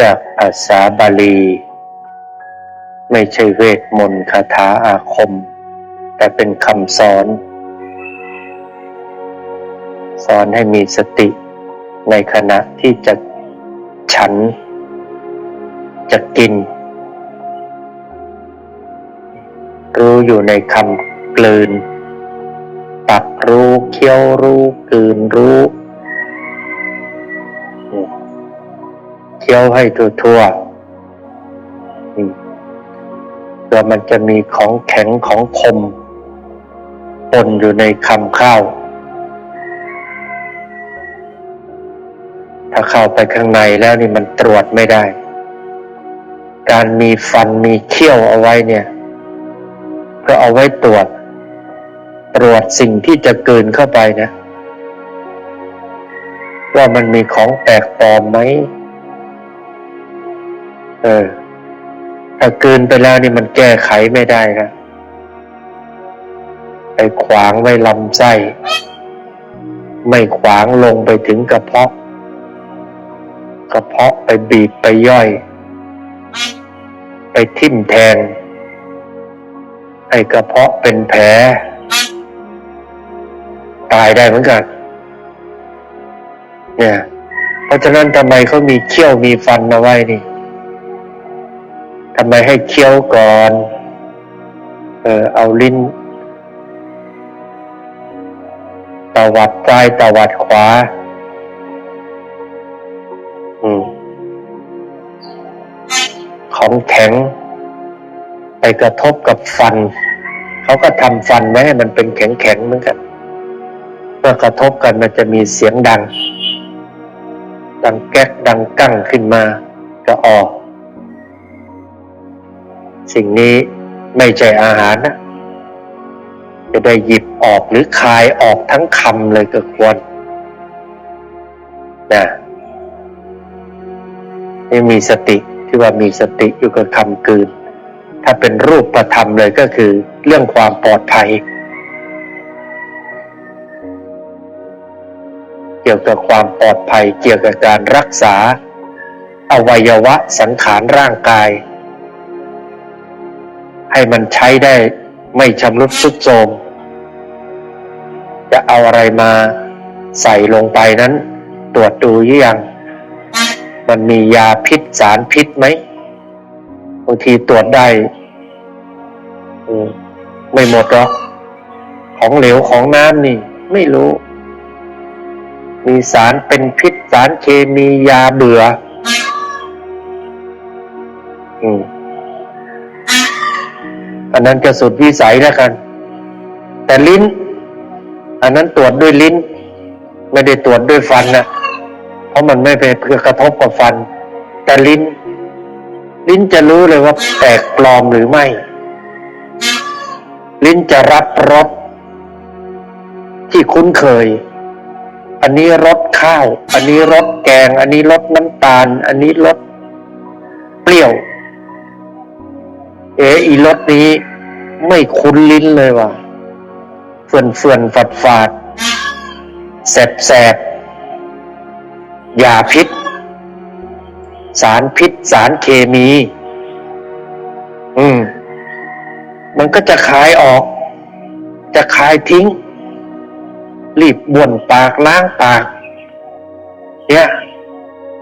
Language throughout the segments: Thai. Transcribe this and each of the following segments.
จากภาษาบาลี ไม่ใช่เวทมนต์คาถาอาคม แต่เป็นคำสอน สอนให้มีสติในขณะที่จะฉัน จะกิน รู้อยู่ในคำกลืน ตักรู้เคี้ยวรู้กลืนรู้ คี้ยวให้ทั่วๆอืมตัวมันจะมีของแข็งของคมปนอยู่ในคำข้าว ถ้าเข้าไปข้างในแล้วนี่มันตรวจไม่ได้ การมีฟันมีเขี้ยวเอาไว้เนี่ย ก็เอาไว้ตรวจ ตรวจสิ่งที่จะเกินเข้าไปนะ ว่ามันมีของแปลกปลอมไหม เออ ถ้าเกินไปแล้วนี่มันแก้ไขไม่ได้นะไปขวางไว้ลำไส้ ไม่ขวางลงไปถึงกระเพาะ กระเพาะไปบีบไปย่อย ไปทิ่มแทงให้กระเพาะเป็นแผลตายได้เหมือนกัน เนี่ย เพราะฉะนั้นทำไมเขามีเขี้ยวมีฟันมาไว้นี่ ทำไมให้เคี้ยวก่อน เออเอาลิ้นตวัดซ้ายตวัดขวา อืม ของแข็ง ไปกระทบกับฟัน เขาก็ทำฟันไว้ให้มันเป็นแข็งๆเหมือนกันเมื่อกระทบกันมันจะมีเสียงดัง ดังแก๊กดังกั้งขึ้นมา ก็ออก สิ่งนี้ไม่ใช่อาหารนะจะได้หยิบออกหรือคายออกทั้งคำเลยก็ควรนะนี่มีสติที่ว่ามีสติอยู่กับคำกืน ถ้าเป็นรูปประธรรมเลยก็คือ เรื่องความปลอดภัย เกี่ยวกับความปลอดภัย เกี่ยวกับการรักษา อวัยวะสังขารร่างกาย ให้มันใช้ได้ไม่ชำรุดทรุดโทรมจะเอาอะไรมาใส่ลงไปนั้น ตรวจดูหรือยัง มันมียาพิษสารพิษไหมบางทีตรวจได้อมไม่หมดหรอกของเหลวของน้ำนี่ ไม่รู้ มีสารเป็นพิษสารเคมียาเบื่อ อืม อันนั้นจะสุดวิสัยแล้วกัน แต่ลิ้น อันนั้นตรวจด้วยลิ้น ไม่ได้ตรวจด้วยฟันนะเพราะมันไม่ไปเพื่อกระทบกับฟัน แต่ลิ้น ลิ้นจะรู้เลยว่าแตกปลอมหรือไม่ ลิ้นจะรับรสที่คุ้นเคย อันนี้รสข้าว อันนี้รสแกง อันนี้รสน้ำตาล อันนี้รสเปรี้ยว เอออีรสนี้ ไม่คุ้นลิ้นเลยว่ะเฟื่อนเฟื่อนฝาดฝาดแสบแสบยาพิษ สารพิษ สารเคมี อืม มันก็จะคายออก จะคายทิ้ง รีบบ้วนปากล้างปาก เนี่ย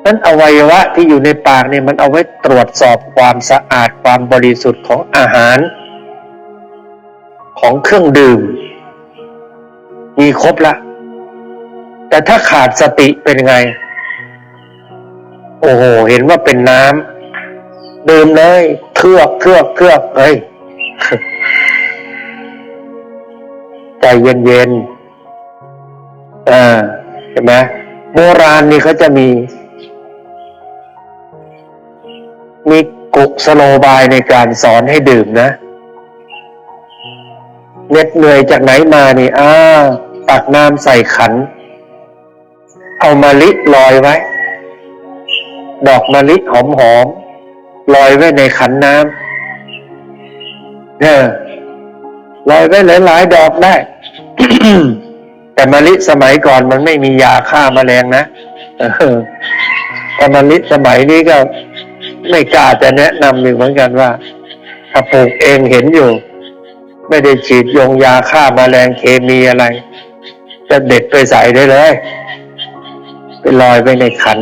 นั้นอวัยวะที่อยู่ในปากเนี่ยมันเอาไว้ตรวจสอบความสะอาดความบริสุทธิ์ของอาหาร ของเครื่องดื่ม มีครบละ แต่ถ้าขาดสติเป็นไง โอ้โห เห็นว่าเป็นน้ำดื่มเลยเครือกเครือกเครือกเฮ้ยใจเย็นๆอ่าเห็นไหมโบราณนี่เขาจะมี มีกุสโลบายในการสอนให้ดื่มนะเหน็ดเหนื่อยจากไหนมานี่อ้าตักน้ำใส่ขัน เอามะลิลอยไว้ ดอกมะลิหอมหอมๆลอยไว้ในขันน้ำเนี่ยลอยไว้หลาย ๆ ดอกได้ แต่มะลิสมัยก่อนมันไม่มียาฆ่าแมลงนะเออแต่มะลิสมัยนี้ก็ ไม่กล้าจะแนะนำอีกเหมือนกันว่าถ้าปลูกเองเห็นอยู่ ไม่ได้ฉีดยงยาฆ่าแมลงเคมีอะไร จะเด็ดไปใส่ได้เลยไปลอยไปในขัน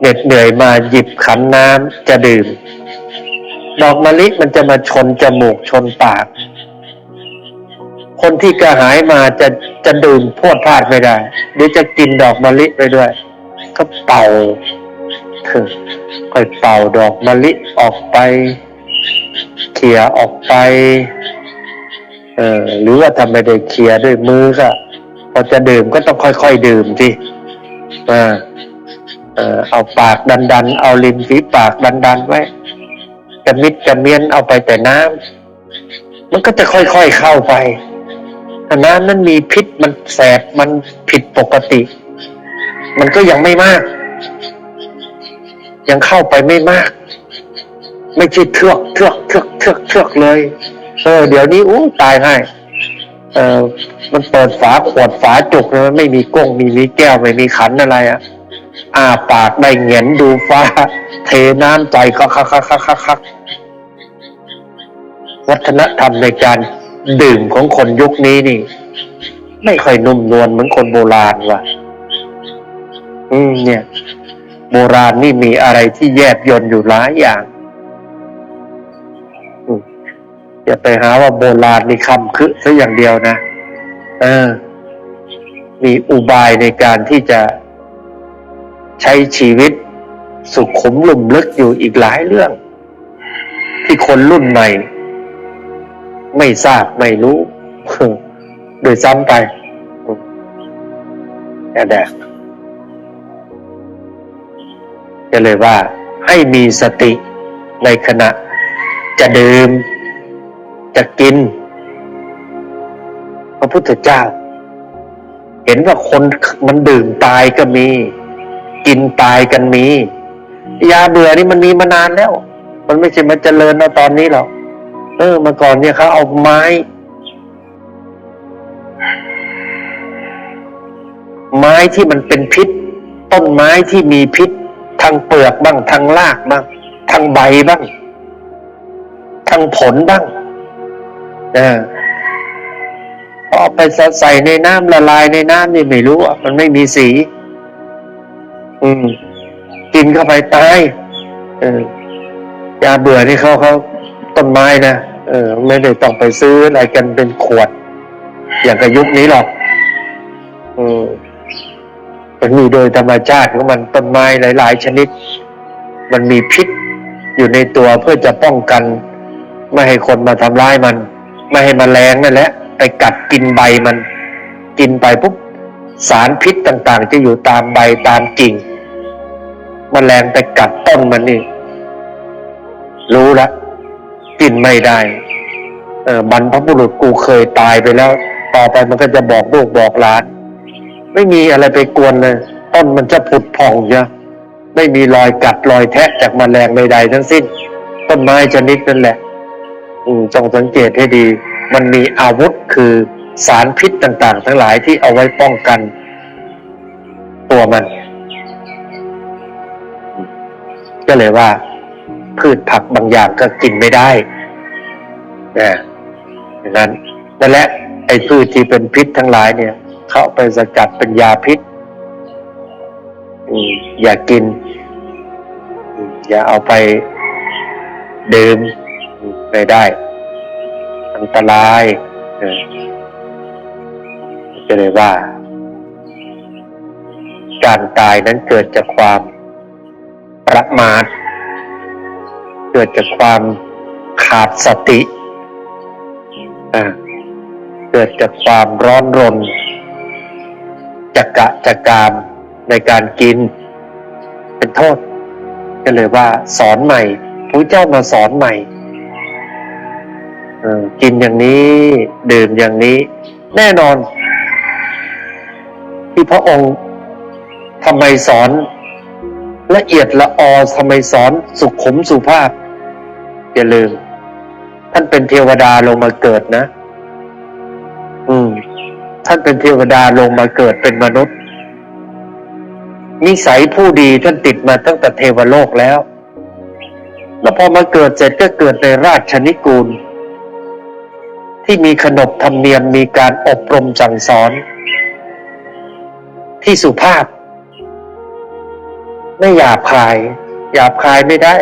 เหน็ดเหนื่อยมาหยิบขันน้ำจะดื่ม ดอกมะลิมันจะมาชนจมูกชนปาก คนที่กระหายมาจะจะดื่มพวดพลาดไม่ได้ หรือจะกินดอกมะลิไปด้วย ก็เป่า ถึงค่อยเป่าดอกมะลิออกไป เขี่ยออกไป เออหรือว่าทำไม่ได้เขี่ยด้วยมือก็พอจะดื่มก็ต้องค่อยๆดื่มสิอ่าเออเอาปากดันๆ เอาริมฝีปากดันๆไว้กระมิดกระเมียนเอาไปแต่น้ำมันก็จะค่อยๆเข้าไปน้ำนั้นมีพิษมันแสบมันผิดปกติ มันก็ยังไม่มาก ยังเข้าไปไม่มาก ไม่ใช่เทือกเทือกเทือกเทือกเทือกเลยเออเดี๋ยวนี้อู้ตายให้เออมันเปิดฝาขวดฝาจุกเลยไม่มีก้งมีมีแก้วไม่มีขันอะไรอะอาปากได้เหงียนดูฟ้า เทน้ำใจคักคักคักคักคักคักวัฒนธรรมในการดื่มของคนยุคนี้นี่ ไม่ค่อยนุ่มนวลเหมือนคนโบราณว่ะ อืมเนี่ย โบราณนี่มีอะไรที่แยบยนอยู่หลายอย่างอย่าไปหาว่าโบราณนี่คำคือซะอย่างเดียวนะเออ มีอุบายในการที่จะใช้ชีวิตสุขขมลุ่มลึกอยู่อีกหลายเรื่อง ที่คนรุ่นใหม่ ไม่ทราบไม่รู้ โดยซ้ำไปแค่แดก ก็เลยว่าให้มีสติในขณะจะดื่ม จะกิน พระพุทธเจ้า เห็นว่าคนมันดื่มตายก็มี กินตายกันมี ยาเบื่อนี่มันมีมานานแล้ว มันไม่ใช่มาเจริญมาตอนนี้หรอกเออเมื่อก่อนเนี่ยเขาเอาไม้ ไม้ที่มันเป็นพิษ ต้นไม้ที่มีพิษางเปลือกบ้างทางรากบ้างทางใบบ้างทางผลบ้างเออพอไปใส่ในน้ำละลายในน้ำนี่ไม่รู้อะมันไม่มีสี อืม กินเข้าไปตายเออยาเบื่อนี่เขาเขาต้นไม้นะเออ ไม่ได้ต้องไปซื้ออะไรกันเป็นขวด อย่างกับยุคนี้หรอก อืม มันมีโดยธรรมชาติของมันต้นไม้หลาย ๆ ชนิด มันมีพิษอยู่ในตัวเพื่อจะป้องกัน ไม่ให้คนมาทำร้ายมัน ไม่ให้มแมลงนั่นแหละไปกัดกินใบมัน กินไปปุ๊บสารพิษต่างๆ จะอยู่ตามใบตามกิ่งมแมลงไปกัดต้นมันนี่รู้ละกินไม่ได้เออบรรพบุรุษกูเคยตายไปแล้ว ต่อไปมันก็จะบอกลูกบอกหลาน ไม่มีอะไรไปกวนเลย ต้นมันจะผุดผ่องเยอะไม่มีรอยกัดรอยแทะจากมแมลงใดๆทั้งสิ้น ต้นไม้ชนิดนั่นแหละ อืมต้องสังเกตให้ดี มันมีอาวุธคือสารพิษต่าง ๆ ทั้งหลายที่เอาไว้ป้องกัน ตัวมัน ก็เลยว่า พืชผักบางอย่างก็กินไม่ได้นะอย่างนั้นนั่นแหละไอ้พืชที่เป็นพิษทั้งหลายเนี่ย เขาเอาไปสกัดเป็นยาพิษอย่ากิน อย่าเอาไปดื่มไม่ได้ อันตรายจะเลยว่า การตายนั้นเกิดจากความประมาทเกิดจากความขาดสติ เกิดจากความร้อนรน จักกะจักกามในการกิน เป็นโทษ ก็เลยว่าสอนใหม่พระเจ้ามาสอนใหม่กินอย่างนี้ดื่มอย่างนี้ แน่นอน ที่พระองค์ทำไมสอน ละเอียดละออทำไมสอนสุขขมสุภาพ อย่าลืม ท่านเป็นเทวดาลงมาเกิดนะ ท่านเป็นเทวดาลงมาเกิดเป็นมนุษย์ นิสัยผู้ดีท่านติดมาตั้งแต่เทวโลกแล้ว แล้วพอมาเกิดเสร็จก็เกิดในราชนิกูล ที่มีขนบธรรมเนียมมีการอบรมสั่งสอน ที่สุภาพ ไม่หยาบคาย หยาบคายไม่ได้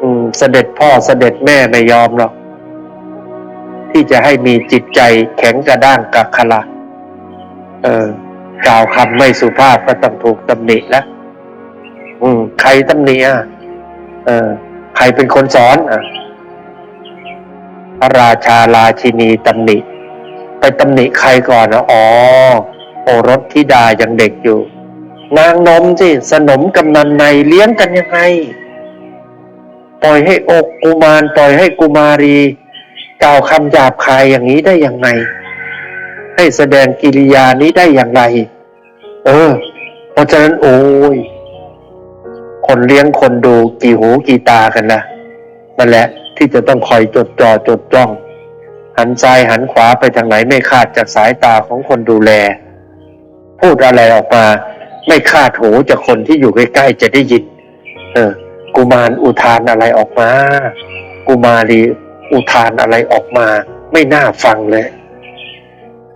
อืม เสด็จพ่อเสด็จแม่ไม่ยอมหรอก ที่จะให้มีจิตใจแข็งกระด้างกักขละเออกล่าวคำไม่สุภาพก็ต้องถูกตำหนิแล้วอืม ใครตำหนิอะเออ ใครเป็นคนสอนอะพระราชาราชินีตำหนิ ไปตำหนิใครก่อนนะอ๋อโอรสธิดายังเด็กอยู่ นางนมสิสนมกำนันในเลี้ยงกันยังไง ปล่อยให้อกกุมารปล่อยให้กุมารี กล่าวคำหยาบคายอย่างนี้ได้ยังไงให้แสดงกิริยานี้ได้อย่างไร เออ เพราะฉะนั้นโอ้ย คนเลี้ยงคนดูกี่หูกี่ตากันนะนั่นแหละที่จะต้องคอยจดจ่อจดจ้อง หันซ้ายหันขวาไปทางไหนไม่คาดจากสายตาของคนดูแล พูดอะไรออกมา ไม่คาดหูจากคนที่อยู่ใกล้ๆจะได้ยิน เออ กุมารอุทานอะไรออกมา กุมารี อุทานอะไรออกมา ไม่น่าฟังเลย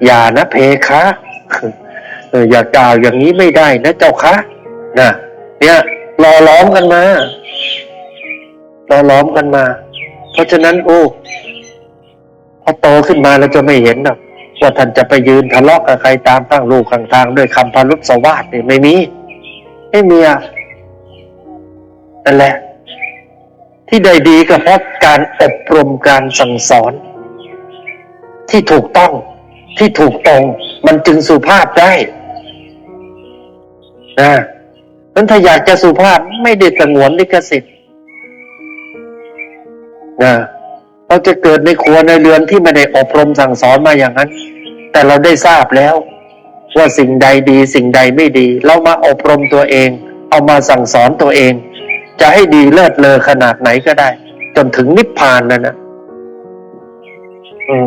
อย่านะเพคะอย่ากล่าวอย่างนี้ไม่ได้นะเจ้าคะนะเนี่ยรอล้อมกันมารอล้อมกันมา เพราะฉะนั้น โอ้พอโตขึ้นมาเราจะไม่เห็นหรอกว่าท่านจะไปยืนทะเลาะกับใครตามข้งลูกข้างทางด้วยคำพารุษวาสนี่ไม่มี ไม่มีอะนั่นแหละ ที่ได้ดีก็เพราะการอบรมการสั่งสอน ที่ถูกต้องที่ถูกตรง มันจึงสุภาพได้นะนั้นถ้าอยากจะสุภาพไม่ได้สงวนลิขสิทธิ์นะเราจะเกิดในครัวในเรือนที่ไม่ได้อบรมสั่งสอนมาอย่างนั้น แต่เราได้ทราบแล้ว ว่าสิ่งใดดีสิ่งใดไม่ดี เรามาอบรมตัวเอง เอามาสั่งสอนตัวเอง จะให้ดีเลิศเลอขนาดไหนก็ได้ จนถึงนิพพานนั่นนะอืม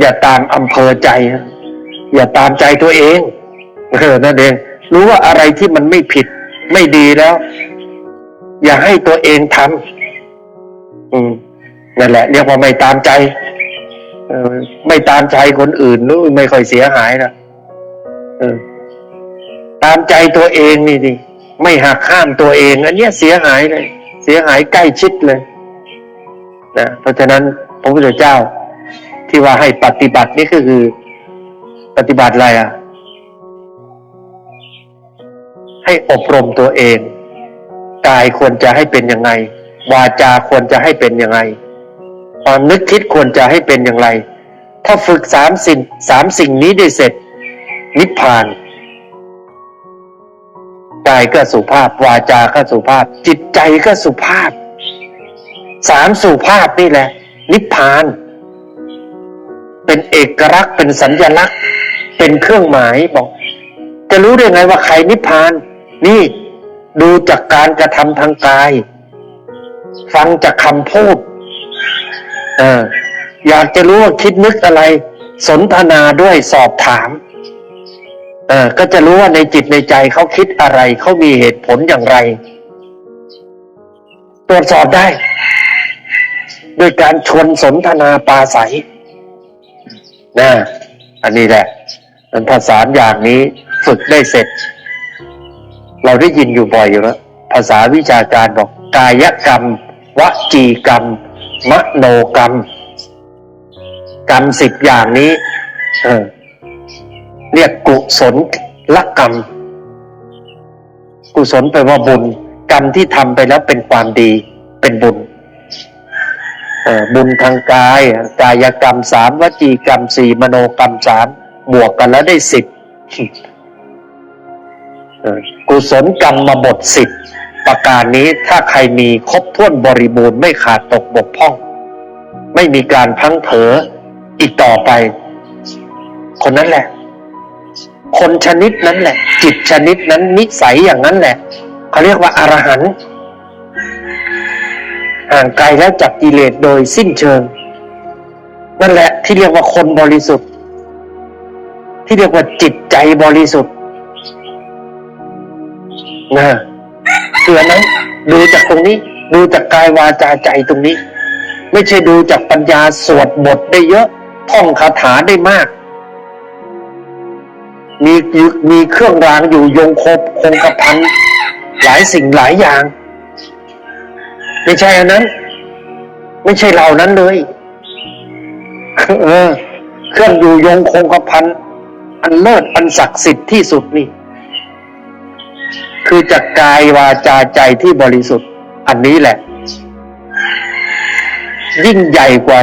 อย่าตามอำเภอใจ อย่าตามใจตัวเองเออนั่นเองรู้ว่าอะไรที่มันไม่ผิด ไม่ดีแล้ว อย่าให้ตัวเองทำอืมนั่นแหละ เรียกว่าไม่ตามใจออไม่ตามใจคนอื่นนู้ไม่ค่อยเสียหายนะออตามใจตัวเองนี่ดิ ไม่หักห้ามตัวเอง อันเนี้ยเสียหายเลย เสียหายใกล้ชิดเลยนะเพราะฉะนั้นพระพุทธเจ้าที่ว่าให้ปฏิบัตินี่ก็คือ ปฏิบัติอะไรอะ ให้อบรมตัวเองกายควรจะให้เป็นยังไง วาจาควรจะให้เป็นยังไง ความนึกคิดควรจะให้เป็นอย่างไร ถ้าฝึกสามสิ่งสามสิ่งนี้ได้เสร็จนิพพาน กายก็สุภาพ วาจา ก็สุภาพ จิตใจก็สุภาพ สามสุภาพนี่แหละ นิพพาน เป็นเอกลักษณ์เป็นสัญญลักษณ์ เป็นเครื่องหมายบอก จะรู้ได้ไงว่าใครนิพพาน นี่ดูจากการกระทำทางกาย ฟังจากคำพูดเอออยากจะรู้ว่าคิดนึกอะไร สนทนาด้วยสอบถาม เออก็จะรู้ว่าในจิตในใจเขาคิดอะไร เขามีเหตุผลอย่างไร ตรวจสอบได้ โดยการชวนสนทนาปาศัยนะอันนี้แหละมันภาษาอย่างนี้ฝึกได้เสร็จ เราได้ยินอยู่บ่อยอยู่แล้วภาษาวิชาการบอกกายกรรม วจีกรรม มโนกรรม กรรมสิบอย่างนี้ เออ เรียกกุศลละกรรม กุศลแปลว่าบุญ กรรมที่ทำไปแล้วเป็นความดี เป็นบุญบุญทางกาย กายกรรมสามวจีกรรมสี่มโนกรรมสามบวกกันแล้วได้สิบกุศลกรรมมาบทสิบประการนี้ถ้าใครมีครบถ้วนบริบูรณ์ไม่ขาดตกบกพร่อง ไม่มีการพังเผลออีกต่อไป คนนั้นแหละ คนชนิดนั้นแหละ จิตชนิดนั้นนิสัยอย่างนั้นแหละเขาเรียกว่าอารหันต์ห่างไกลแล้วจากกิเลสโดยสิ้นเชิง นั่นแหละที่เรียกว่าคนบริสุทธิ์ ที่เรียกว่าจิตใจบริสุทธิ์นะคืออันนั้นดูจากตรงนี้ ดูจากกายวาจาใจตรงนี้ ไม่ใช่ดูจากปัญญาสวดบทได้เยอะ ท่องคาถาได้มาก มีมีเครื่องรางอยู่ยงคบคงกระพันหลายสิ่งหลายอย่าง ไม่ใช่อันนั้น ไม่ใช่เหล่านั้นเลยเออ เครื่องอยู่ยงคงกระพันอันเลิศอันศักดิ์สิทธิ์ที่สุดนี่ คือจากกายวาจาใจที่บริสุทธิ์ อันนี้แหละ ยิ่งใหญ่กว่า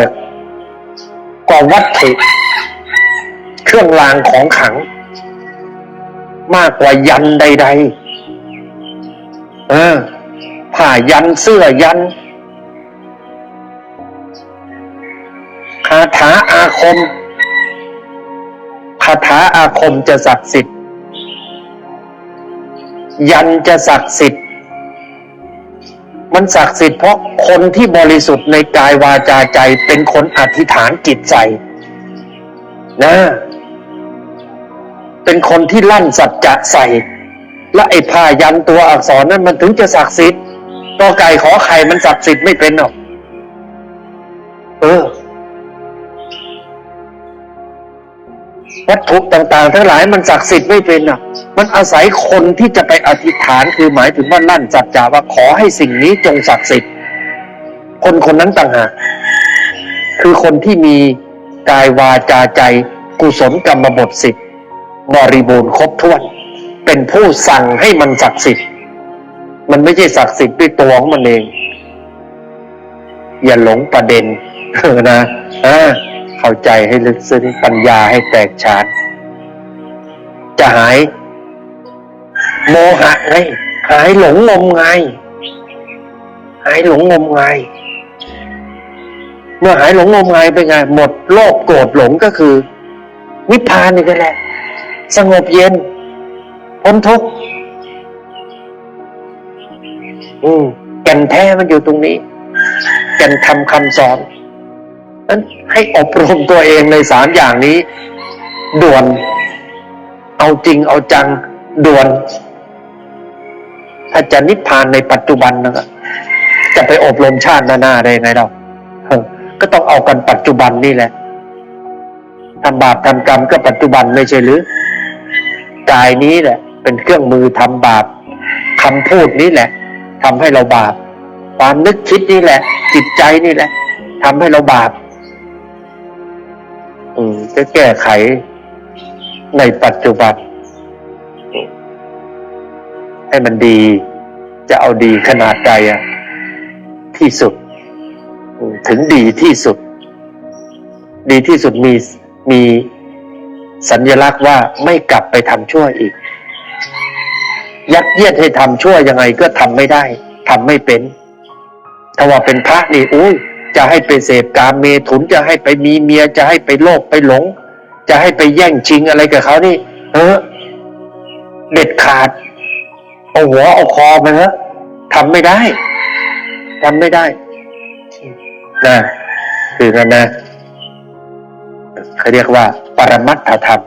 กว่าวัตถุเครื่องรางของขัง มากกว่ายันใด ๆ เออผ้ายันเสื้อยันคาถาอาคมคาถาอาคมจะศักดิ์สิทธิ์ ยันจะศักดิ์สิทธิ์ มันศักดิ์สิทธิ์เพราะคนที่บริสุทธิ์ในกายวาจาใจเป็นคนอธิษฐานจิตใจนะ เป็นคนที่ลั่นสัจจะใส่ และไอ้ผ้ายันตัวอักษรนั้นมันถึงจะศักดิ์สิทธิ์ตัวไก่ขอไข่มันศักดิ์สิทธิ์ไม่เป็นหรอกเออวัตถุต่างๆ ทั้งหลายมันศักดิ์สิทธิ์ไม่เป็นอะ มันอาศัยคนที่จะไปอธิษฐานคือหมายถึงว่าลั่นสัจจาว่าขอให้สิ่งนี้จงศักดิ์สิทธิ์ คนคนนั้นต่างหากคือคนที่มีกายวาจาใจกุศลกรรมบทสิทธิ์ บริบูรณ์ครบถ้วน เป็นผู้สั่งให้มันศักดิ์สิทธิ์ มันไม่ใช่ศักดิ์สิทธิ์ด้วยตัวของมันเอง อย่าหลงประเด็นนะอ่าเข้าใจให้ลึกซึ้งปัญญาให้แตกฉานจะหาย โมหะไงหายหลงงมงายหายหลงงมงายเมื่อหายหลงงมงายเป็นไง หมดโลภโกรธหลงก็คือ นิพพานนี่ก็แหละ สงบเย็น พ้นทุกข์อืมแก่นแท้มันอยู่ตรงนี้ แก่นทำคำสอนนั้นให้อบรมตัวเองในสามอย่างนี้ ด่วน เอาจริงเอาจัง ด่วน ถ้าจะนิพพานในปัจจุบันนะครับจะไปอบรมชาติหน้าๆได้ไงเราเออก็ต้องเอากันปัจจุบันนี่แหละทำบาปทำกรรมก็ปัจจุบันไม่ใช่หรือ กายนี้แหละ เป็นเครื่องมือทำบาปคำพูดนี้แหละทำให้เราบาป ความนึกคิดนี่แหละ จิตใจนี่แหละทำให้เราบาป อืมจะแก้ไขในปัจจุบันให้มันดี จะเอาดีขนาดใดอะที่สุด ถึงดีที่สุด ดีที่สุดมีมี สัญลักษณ์ว่าไม่กลับไปทำชั่วอีก ยัดเยียดให้ทำชั่วยังไงก็ทำไม่ได้ทำไม่เป็นถ้าว่าเป็นพระนี่อุ้ยจะให้ไปเสพกามเมถุนจะให้ไปมีเมียจะให้ไปโลภไปหลง จะให้ไปแย่งชิงอะไรกับเขานี่ เออเด็ดขาด เอาหัวเอาคอไปเถอะทำไม่ได้ทำไม่ได้นะคือกันนะเขาเรียกว่า ปรมัตถธรรม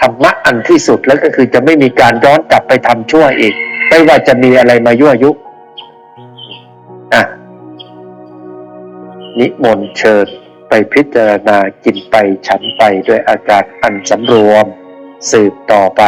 ธรรมะอันที่สุดแล้วก็คือจะไม่มีการย้อนกลับไปทำชั่วอีก ไม่ว่าจะมีอะไรมายั่วยุอะนิมนต์เชิญไปพิจารณากินไปฉันไปด้วยอาการอันสำรวม สืบต่อไป